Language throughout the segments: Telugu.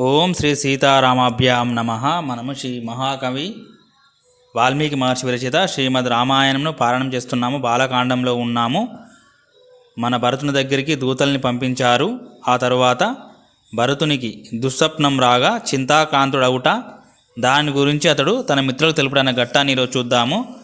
ఓం శ్రీ సీతారామాభ్యాం నమ. మనము శ్రీ మహాకవి వాల్మీకి మహర్షి విరచిత శ్రీమద్ రామాయణంను పారాయణం చేస్తున్నాము. బాలకాండంలో ఉన్నాము. మన భరతుని దగ్గరికి దూతల్ని పంపించారు. ఆ తరువాత భరతునికి దుస్వప్నం రాగా చింతాకాంతుడవుట దాని గురించి అతడు తన మిత్రులకు తెలుపడన్న ఘట్టాన్ని ఈరోజు చూద్దాము.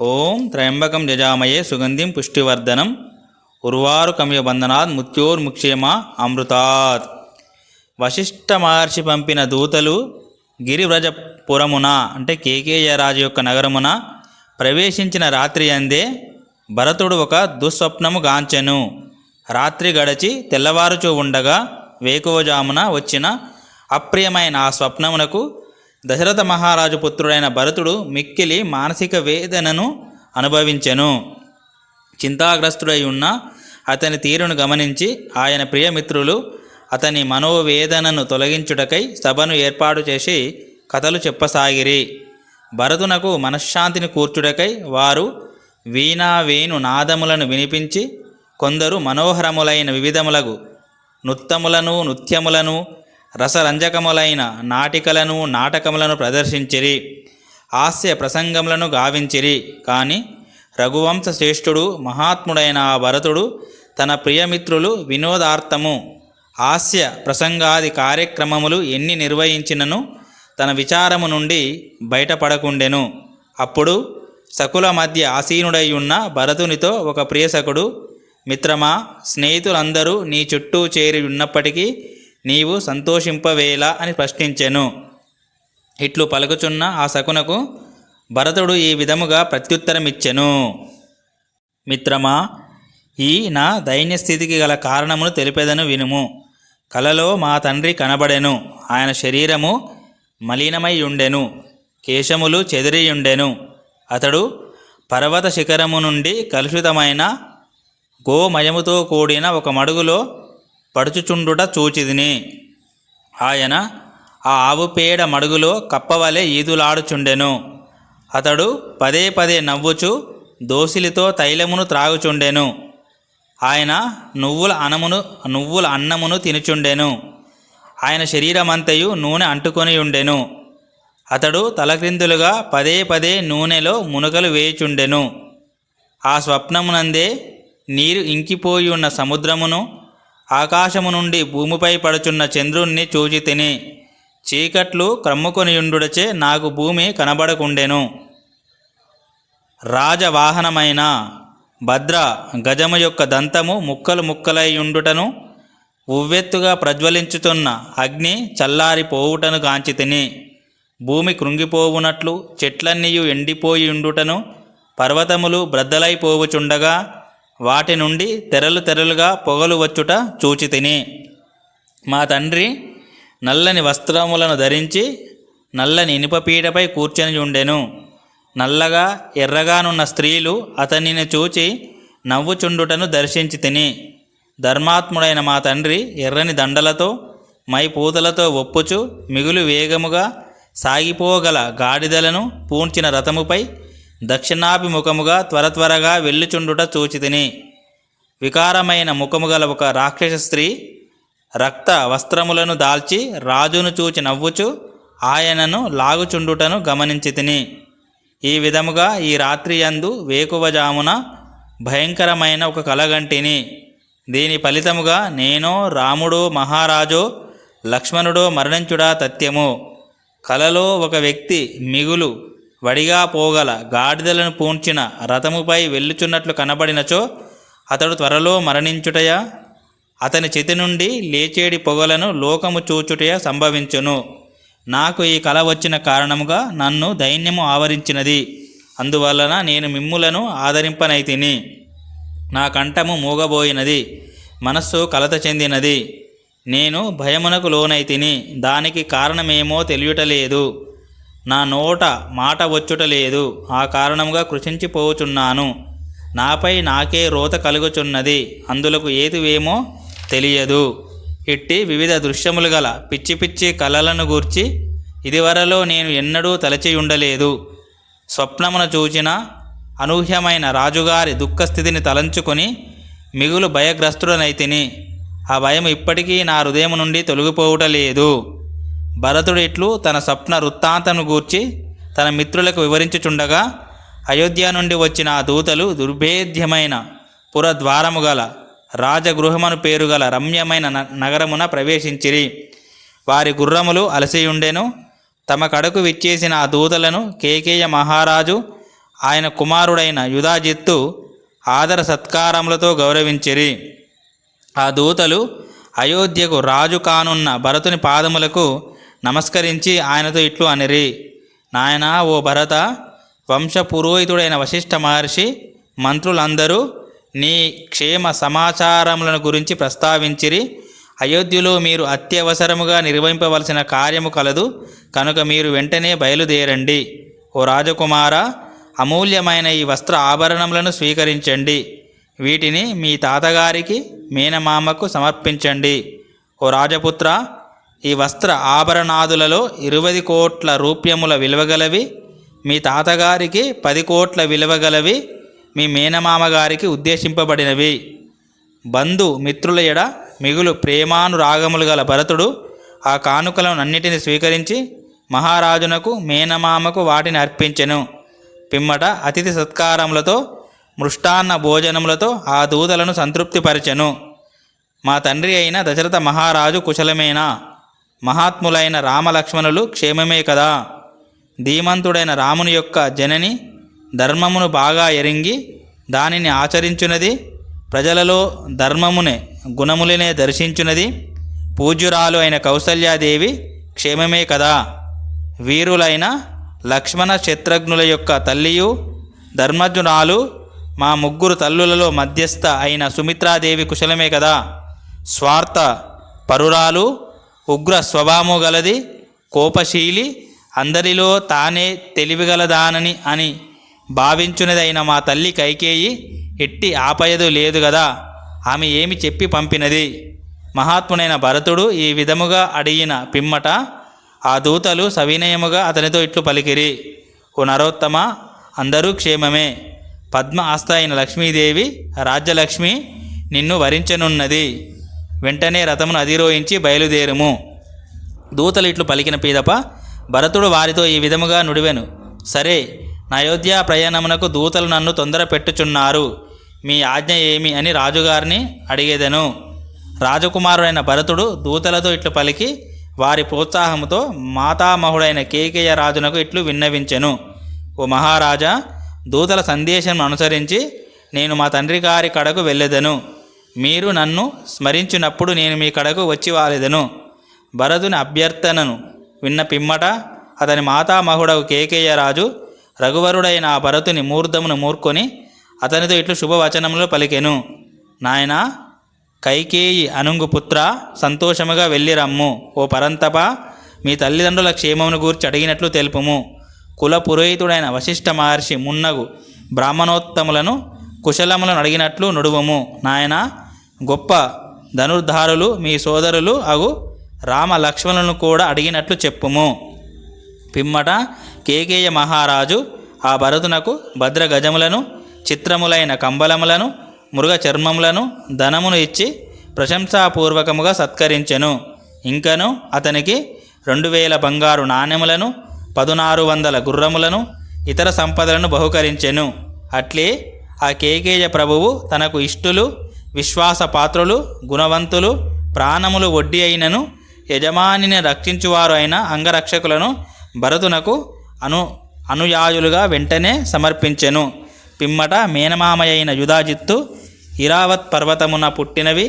ఓం త్రయంబకం జజామయే సుగంధిం పుష్టివర్ధనం. ఉర్వారు కమ్య బంధనాత్ ముత్యోర్ముక్షేమ అమృతాత్. వశిష్ఠ మహర్షి పంపిన దూతలు గిరివ్రజపురమున అంటే కేకేయ రాజు యొక్క నగరమున ప్రవేశించిన రాత్రి అందే భరతుడు ఒక దుస్వప్నము గాంచెను. రాత్రి గడచి తెల్లవారుచూ ఉండగా వేకువజామున వచ్చిన అప్రియమైన ఆ స్వప్నమునకు దశరథ మహారాజు పుత్రుడైన భరతుడు మిక్కిలి మానసిక వేదనను అనుభవించెను. చింతాగ్రస్తుడై ఉన్న అతని తీరును గమనించి ఆయన ప్రియమిత్రులు అతని మనోవేదనను తొలగించుటకై సభను ఏర్పాటు చేసి కథలు చెప్పసాగిరి. భరతునకు మనశ్శాంతిని కూర్చుటకై వారు వీణా వేణు నాదములను వినిపించి కొందరు మనోహరములైన వివిధములగు నృత్తములను నృత్యములను రసరంజకములైన నాటికలను నాటకములను ప్రదర్శించిరి. హాస్య ప్రసంగములను గావించిరి. కానీ రఘువంశ శ్రేష్ఠుడు మహాత్ముడైన ఆ భరతుడు తన ప్రియమిత్రులు వినోదార్థము హాస్య ప్రసంగాది కార్యక్రమములు ఎన్ని నిర్వహించినను తన విచారము నుండి బయటపడకుండెను. అప్పుడు సకుల మధ్య ఆసీనుడై ఉన్న భరతునితో ఒక ప్రియసకుడు మిత్రమా స్నేహితులందరూ నీ చుట్టూ చేరి ఉన్నప్పటికీ నీవు సంతోషింపవేలా అని ప్రశ్నించెను. ఇట్లు పలుకుచున్న ఆ శకునకు భరతుడు ఈ విధముగా ప్రత్యుత్తరమిచ్చెను. మిత్రమా ఈ నా దైన్యస్థితికి గల కారణమును తెలిపెదను వినుము. కలలో మా తండ్రి కనబడెను. ఆయన శరీరము మలినమై ఉండెను కేశములు చెదిరియుండెను. అతడు పర్వత శిఖరము నుండి కలుషితమైన గోమయముతో కూడిన ఒక మడుగులో పడుచుచుండుట చూచిదిని ఆయన ఆ ఆవు పేడ మడుగులో కప్పవలె ఈదులాడుచుండెను. అతడు పదే పదే నవ్వుచు దోసిలితో తైలమును త్రాగుచుండెను. ఆయన నువ్వుల అనమును నువ్వుల అన్నమును తినుచుండెను. ఆయన శరీరమంతయు నూనె అంటుకొని ఉండెను. అతడు తలక్రిందులుగా పదే పదే నూనెలో మునుగలు వేయుచుండెను. ఆ స్వప్నమునందే నీరు ఇంకిపోయి ఉన్న సముద్రమును ఆకాశము నుండి భూమిపై పడుచున్న చంద్రుణ్ణి చూచి తిని చీకట్లు క్రమ్ముకొనియుండుడచే నాకు భూమి కనబడకుండెను. రాజవాహనమైన భద్ర గజము యొక్క దంతము ముక్కలు ముక్కలై ఉండుటను ఉవ్వెత్తుగా ప్రజ్వలించుతున్న అగ్ని చల్లారిపోవుటను గాంచి తిని భూమి కృంగిపోవునట్లు చెట్లన్నీయు ఎండిపోయి ఉండుటను పర్వతములు బ్రద్దలైపోవుచుండగా వాటి నుండి తెరలు తెరలుగా పొగలు వచ్చుట చూచి తిని. మా తండ్రి నల్లని వస్త్రములను ధరించి నల్లని ఇనుపపీటపై కూర్చొని ఉండెను. నల్లగా ఎర్రగానున్న స్త్రీలు అతనిని చూచి నవ్వుచుండుటను దర్శించి తిని. ధర్మాత్ముడైన మా తండ్రి ఎర్రని దండలతో మై పూతలతో ఒప్పుచు మిగులు వేగముగా సాగిపోగల గాడిదలను పూడ్చిన రథముపై దక్షిణాభిముఖముగా త్వర త్వరగా వెళ్ళుచుండుట చూచి తిని. వికారమైన ముఖము గల ఒక రాక్షస స్త్రీ రక్త వస్త్రములను దాల్చి రాజును చూచి నవ్వుచు ఆయనను లాగుచుండుటను గమనించి తిని. ఈ విధముగా ఈ రాత్రి యందు వేకువజామున భయంకరమైన ఒక కలగంటిని. దీని ఫలితముగా నేను రాముడో మహారాజో లక్ష్మణుడో మరణించుడా తథ్యము. కలలో ఒక వ్యక్తి మిగులు వడిగా పోగల గాడిదలను పూడ్చిన రథముపై వెళ్ళుచున్నట్లు కనబడినచో అతడు త్వరలో మరణించుటయా అతని చేతి నుండి లేచేడి పొగలను లోకము చూచుటయా సంభవించును. నాకు ఈ కల వచ్చిన కారణముగా నన్ను దైన్యము ఆవరించినది. అందువలన నేను మిమ్ములను ఆదరింపనైతిని. నా కంఠము మూగబోయినది మనస్సు కలత చెందినది. నేను భయమునకు లోనైతిని దానికి కారణమేమో తెలియటలేదు. నా నోట మాట వచ్చుటలేదు ఆ కారణముగా కృషించిపోచున్నాను నాపై నాకే రోత కలుగుచున్నది అందులకు ఏదివేమో తెలియదు. ఇట్టి వివిధ దృశ్యములు గల పిచ్చి పిచ్చి కళలను గూర్చి ఇదివరలో నేను ఎన్నడూ తలచి ఉండలేదు చూచిన అనూహ్యమైన రాజుగారి దుఃఖస్థితిని తలంచుకొని మిగులు భయగ్రస్తుడనైతిని. ఆ భయం ఇప్పటికీ నా హృదయం నుండి తొలగిపోవుటలేదు భరతుడు ఇట్లు తన స్వప్న వృత్తాంతను గూర్చి తన మిత్రులకు వివరించుచుండగా అయోధ్య నుండి వచ్చిన ఆ దూతలు దుర్భేద్యమైన పురద్వారము గల రాజగృహమను పేరు గల రమ్యమైన న- నగరమున ప్రవేశించిరి. వారి గుర్రములు అలసియుండెను. తమ కడకు విచ్చేసిన ఆ దూతలను కేకేయ మహారాజు ఆయన కుమారుడైన యుధాజిత్తు ఆదర సత్కారములతో గౌరవించిరి. ఆ దూతలు అయోధ్యకు రాజు కానున్న భరతుని పాదములకు నమస్కరించి ఆయనతో ఇట్లు అనిరి. నాయనా ఓ భరత వంశ పురోహితుడైన వశిష్ఠ మహర్షి మంత్రులందరూ నీ క్షేమ సమాచారములను గురించి ప్రస్తావించిరి. అయోధ్యలో మీరు అత్యవసరముగా నిర్వహింపవలసిన కార్యము కలదు. కనుక మీరు వెంటనే బయలుదేరండి. ఓ రాజకుమార అమూల్యమైన ఈ వస్త్ర ఆభరణములను స్వీకరించండి. వీటిని మీ తాతగారికి మేనమామకు సమర్పించండి. ఓ రాజపుత్ర ఈ వస్త్ర ఆభరణాదులలో ఇరవై కోట్ల రూప్యముల విలువగలవి మీ తాతగారికి పది కోట్ల విలువగలవి మీ మేనమామ గారికి ఉద్దేశింపబడినవి. బంధు మిత్రుల ఎడ మిగులు ప్రేమానురాగములు గల భరతుడు ఆ కానుకలను అన్నిటిని స్వీకరించి మహారాజునకు మేనమామకు వాటిని అర్పించెను. పిమ్మట అతిథి సత్కారములతో మృష్టాన్న భోజనములతో ఆ దూతలను సంతృప్తిపరచెను. మా తండ్రి అయిన దశరథ మహారాజు కుశలమేనా? మహాత్ములైన రామలక్ష్మణులు క్షేమమే కదా? ధీమంతుడైన రాముని యొక్క జనని ధర్మమును బాగా ఎరింగి దానిని ఆచరించున్నది ప్రజలలో ధర్మమునే గుణములనే దర్శించున్నది పూజ్యురాలు అయిన కౌసల్యాదేవి క్షేమమే కదా? వీరులైన లక్ష్మణ శత్రుఘ్నుల యొక్క తల్లియు ధర్మజునాలు మా ముగ్గురు తల్లులలో మధ్యస్థ అయిన సుమిత్రాదేవి కుశలమే కదా? స్వార్థ పరురాలు ఉగ్ర స్వభావము గలది కోపశీలి అందరిలో తానే తెలివిగలదానని అని భావించునదైన మా తల్లి కైకేయి ఎట్టి ఆపయదు లేదు కదా ఆమె ఏమి చెప్పి పంపినది? మహాత్మునైన భరతుడు ఈ విధముగా అడిగిన పిమ్మట ఆ దూతలు సవినయముగా అతనితో ఇట్లు పలికిరి. ఓ నరోత్తమ అందరూ క్షేమమే. పద్మ ఆస్థ అయిన లక్ష్మీదేవి రాజ్యలక్ష్మి నిన్ను వరించనున్నది. వెంటనే రథమును అధిరోహించి బయలుదేరుము. దూతలు ఇట్లు పలికిన పీదప భరతుడు వారితో ఈ విధముగా నుడివెను. సరే నయోధ్య ప్రయాణమునకు దూతలు నన్ను తొందర పెట్టుచున్నారు. మీ ఆజ్ఞ ఏమి అని రాజుగారిని అడిగేదను. రాజకుమారుడైన భరతుడు దూతలతో ఇట్లు పలికి వారి ప్రోత్సాహముతో మాతామహుడైన కేకేయ రాజునకు ఇట్లు విన్నవించెను. ఓ మహారాజా దూతల సందేశం అనుసరించి నేను మా తండ్రి గారి కడకు వెళ్ళెదను. మీరు నన్ను స్మరించినప్పుడు నేను మీ కడకు వచ్చి వాలెదను. భరతుని అభ్యర్థనను విన్న పిమ్మట అతని మాతామహుడకు కేకేయ రాజు రఘువరుడైన ఆ భరతుని మూర్ధమును మూర్కొని అతనితో ఇట్లు శుభవచనములు పలికెను. నాయన కైకేయి అనుంగు పుత్ర సంతోషముగా వెళ్ళి రమ్ము ఓ పరంతప మీ తల్లిదండ్రుల క్షేమమును గూర్చి అడిగినట్లు తెలుపుము. కుల పురోహితుడైన వశిష్ఠ మహర్షి మున్నగు బ్రాహ్మణోత్తములను కుశలములను అడిగినట్లు నుడువము. నాయన గొప్ప ధనుర్ధారులు మీ సోదరులు అగు రామ లక్ష్మణులను కూడా అడిగినట్లు చెప్పుము. పిమ్మట కేకేయ మహారాజు ఆ భరతునకు భద్ర గజములను చిత్రములైన కంబలములను మృగ చర్మములను ధనమును ఇచ్చి ప్రశంసాపూర్వకముగా సత్కరించెను. ఇంకను అతనికి రెండు వేల బంగారు నాణెములను పదునారు వందల గుర్రములను ఇతర సంపదలను బహుకరించెను. అట్లే ఆ కేకేయ ప్రభువు తనకు ఇష్టులు విశ్వాసపాత్రులు గుణవంతులు ప్రాణములు వడ్డీ అయినను యజమానిని రక్షించువారు అయిన అంగరక్షకులను భరతునకు అను అనుయాయులుగా వెంటనే సమర్పించెను. పిమ్మట మేనమామయైన యుధాజిత్తు ఇరావత్ పర్వతమున పుట్టినవి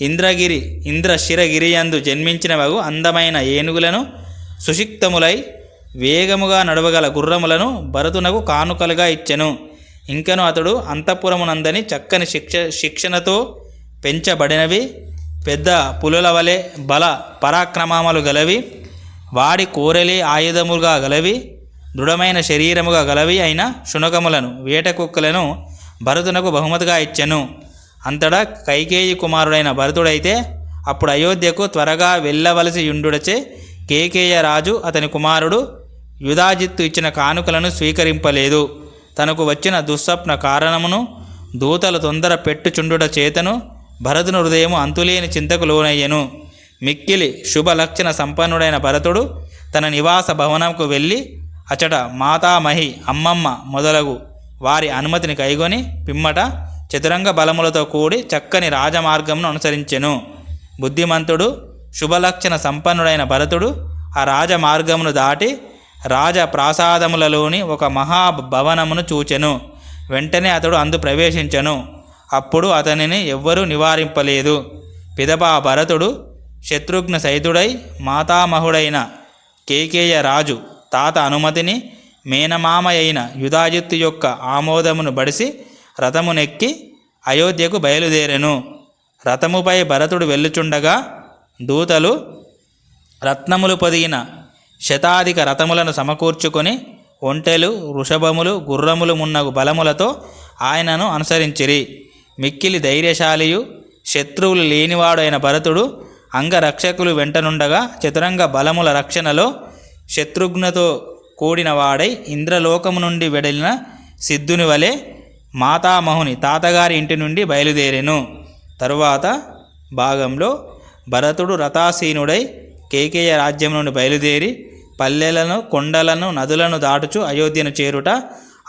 ఇంద్రగిరి ఇంద్రశిరగిరియందు జన్మించినవగు అందమైన ఏనుగులను సుషిక్తములై వేగముగా నడవగల గుర్రములను భరతునకు కానుకలుగా ఇచ్చెను. ఇంకను అతడు అంతఃపురమునందని చక్కని శిక్ష శిక్షణతో పెంచబడినవి. పెద్ద పులుల వలె బల పరాక్రమములు గలవి. వాడి కోరలే ఆయుధములుగా గలవి. దృఢమైన శరీరముగా గలవి అయిన శునకములను వేట కుక్కలను భరతునకు బహుమతిగా ఇచ్చెను. అంతటా కైకేయి కుమారుడైన భరతుడైతే అప్పుడు అయోధ్యకు త్వరగా వెళ్ళవలసి యుండుడచే కేకేయ రాజు అతని కుమారుడు యుధాజిత్తు ఇచ్చిన కానుకలను స్వీకరింపలేదు. తనకు వచ్చిన దుస్వప్న కారణమును దూతలు తొందర పెట్టుచుండుట చేతను భరతుని హృదయము అంతులేని చింతకు లోనయ్యెను. మిక్కిలి శుభలక్షణ సంపన్నుడైన భరతుడు తన నివాస భవనంకు వెళ్ళి అచట మాతామహి అమ్మమ్మ మొదలగు వారి అనుమతిని కైగొని పిమ్మట చతురంగ బలములతో కూడి చక్కని రాజమార్గమును అనుసరించెను. బుద్ధిమంతుడు శుభలక్షణ సంపన్నుడైన భరతుడు ఆ రాజమార్గమును దాటి రాజ ప్రాసాదములలోని ఒక మహాభవనమును చూచెను. వెంటనే అతడు అందు ప్రవేశించెను. అప్పుడు అతనిని ఎవ్వరూ నివారింపలేదు. పిదపా భరతుడు శత్రుఘ్న సైతుడై మాతామహుడైన కేకేయ రాజు తాత అనుమతిని మేనమామ అయిన యుధాజిత్తు యొక్క ఆమోదమును బడిసి రథమునెక్కి అయోధ్యకు బయలుదేరెను. రథముపై భరతుడు వెళ్ళుచుండగా దూతలు రత్నములు పొదిగిన శతాధిక రథములను సమకూర్చుకొని ఒంటెలు వృషభములు గుర్రములు మున్నగు బలములతో ఆయనను అనుసరించిరి. మిక్కిలి ధైర్యశాలియు శత్రువులు లేనివాడైన భరతుడు అంగరక్షకులు వెంటనుండగా చతురంగ బలముల రక్షణలో శత్రుఘ్నతో కూడిన వాడై ఇంద్రలోకము నుండి వెడలిన సిద్ధుని వలె మాతామహుని తాతగారి ఇంటి నుండి బయలుదేరెను. తరువాత భాగంలో భరతుడు రథాసీనుడై కేకేయ రాజ్యం నుండి బయలుదేరి పల్లెలను కొండలను నదులను దాటుచు అయోధ్యను చేరుట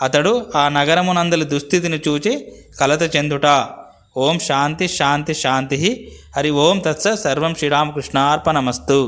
అతడు ఆ నగరమునందలి దుస్థితిని చూచి కలత చెందుట. ఓం శాంతి శాంతి శాంతి. హరి ఓం తత్స సర్వం శ్రీరామకృష్ణార్పణమస్తు.